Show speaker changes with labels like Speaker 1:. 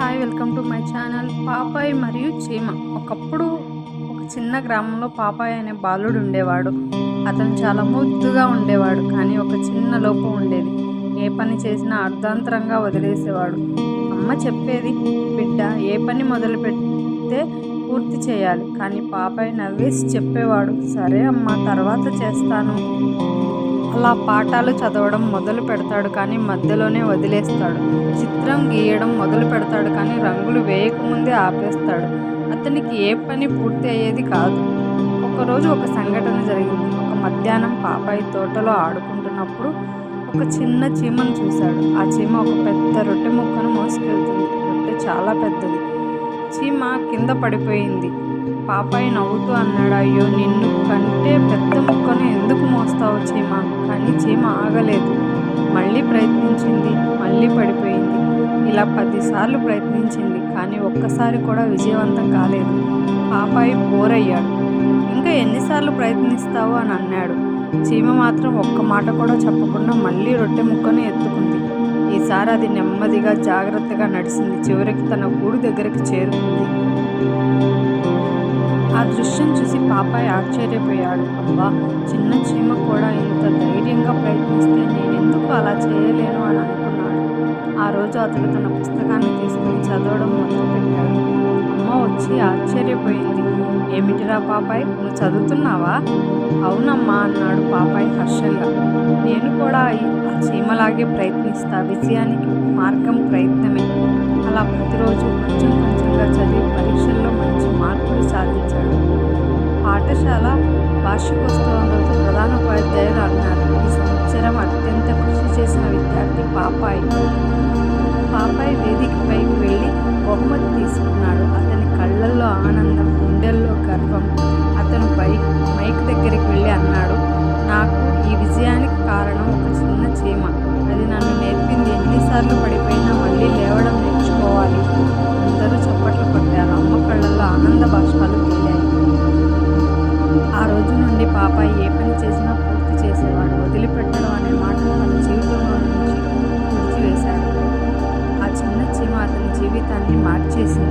Speaker 1: Hi welcome to my channel పాపాయి మరియు చీమ. ఒకప్పుడు ఒక చిన్న గ్రామంలో పాపాయి అనే బాలుడు ఉండేవాడు. అతను చాలా ముద్దుగా ఉండేవాడు కానీ ఒక చిన్న లోపం ఉండేది. ఏ పని చేసినా అర్ధాంతరంగా వదిలేసేవాడు. అమ్మ చెప్పేది బిడ్డ ఏ పని మొదలు పెడితే పూర్తి చేయాలి. కానీ పాపాయి నవ్వేసి చెప్పేవాడు సరే అమ్మ తర్వాత చేస్తాను. అలా పాఠాలు చదవడం మొదలు పెడతాడు కానీ మధ్యలోనే వదిలేస్తాడు. చిత్రం గీయడం మొదలు పెడతాడు కానీ రంగులు వేయకముందే ఆపేస్తాడు. అతనికి ఏ పని పూర్తి అయ్యేది కాదు. ఒకరోజు ఒక సంఘటన జరిగింది. ఒక మధ్యాహ్నం పాపాయి తోటలో ఆడుకుంటున్నప్పుడు ఒక చిన్న చీమను చూశాడు. ఆ చీమ ఒక పెద్ద రొట్టె ముక్కను మోసుకెళ్తుంది. రొట్టె చాలా పెద్దది. చీమ కింద పడిపోయింది. పాపాయి నవ్వుతూ అన్నాడు అయ్యో నిన్ను కంటే పెద్ద ముక్కను చీమ కానీ చీమ ఆగలేదు. మళ్ళీ ప్రయత్నించింది మళ్ళీ పడిపోయింది. ఇలా పదిసార్లు ప్రయత్నించింది కానీ ఒక్కసారి కూడా విజయవంతం కాలేదు. పాపాయి బోరయ్యాడు. ఇంకా ఎన్నిసార్లు ప్రయత్నిస్తావు? అని అన్నాడు. చీమ మాత్రం ఒక్క మాట కూడా చెప్పకుండా మళ్ళీ రొట్టె ముక్కను ఎత్తుకుంది. ఈసారి అది నెమ్మదిగా జాగ్రత్తగా నడిచింది. చివరికి తన గూడు దగ్గరికి చేరుకుంది. ఆ దృశ్యం చూసి పాపాయ్ ఆశ్చర్యపోయాడు. అబ్బా చిన్న చీమ కూడా ఇంత ధైర్యంగా ప్రయత్నిస్తే నేనెందుకు అలా చేయలేను? అని అనుకున్నాడు. ఆ రోజు అతడు తన పుస్తకాన్ని తీసుకుని చదవడం మొదలుపెట్టాడు. అమ్మ వచ్చి ఆశ్చర్యపోయింది. ఏమిటిరా పాపాయ్ నువ్వు చదువుతున్నావా? అవునమ్మా అన్నాడు పాపాయ్ హర్షంగా. నేను కూడా ఆ చీమలాగే ప్రయత్నిస్తా. విజయానికి మార్గం ప్రయత్నమే. అలా ప్రతిరోజు కొంచెం బాగా చదివి పరీక్షల్లో మంచి మార్కులు సాధించాడు. పాఠశాల వార్షికోత్సవంలో ప్రధాన ఉపాధ్యాయులు అన్నారు. ఈ సంవత్సరం అత్యంత కృషి చేసిన విద్యార్థి పాపాయి. పాపాయి వేదికపైకి వెళ్ళి బహుమతి తీసుకున్నాడు. అతని కళ్ళల్లో ఆనందం గుండెల్లో గర్వం. అతను బైక్ మైక్ దగ్గరికి వెళ్ళి అన్నాడు నాకు ఈ విజయాన్ని రోజు నుండి పాప ఏ పని చేసినా పూర్తి చేసేవాడు. వదిలిపెట్టడం అనే మాటను తన జీవితంలో నుంచి తుడిచివేశాడు ఆ చిన్న చీమ అతని జీవితాన్ని మార్చేసింది.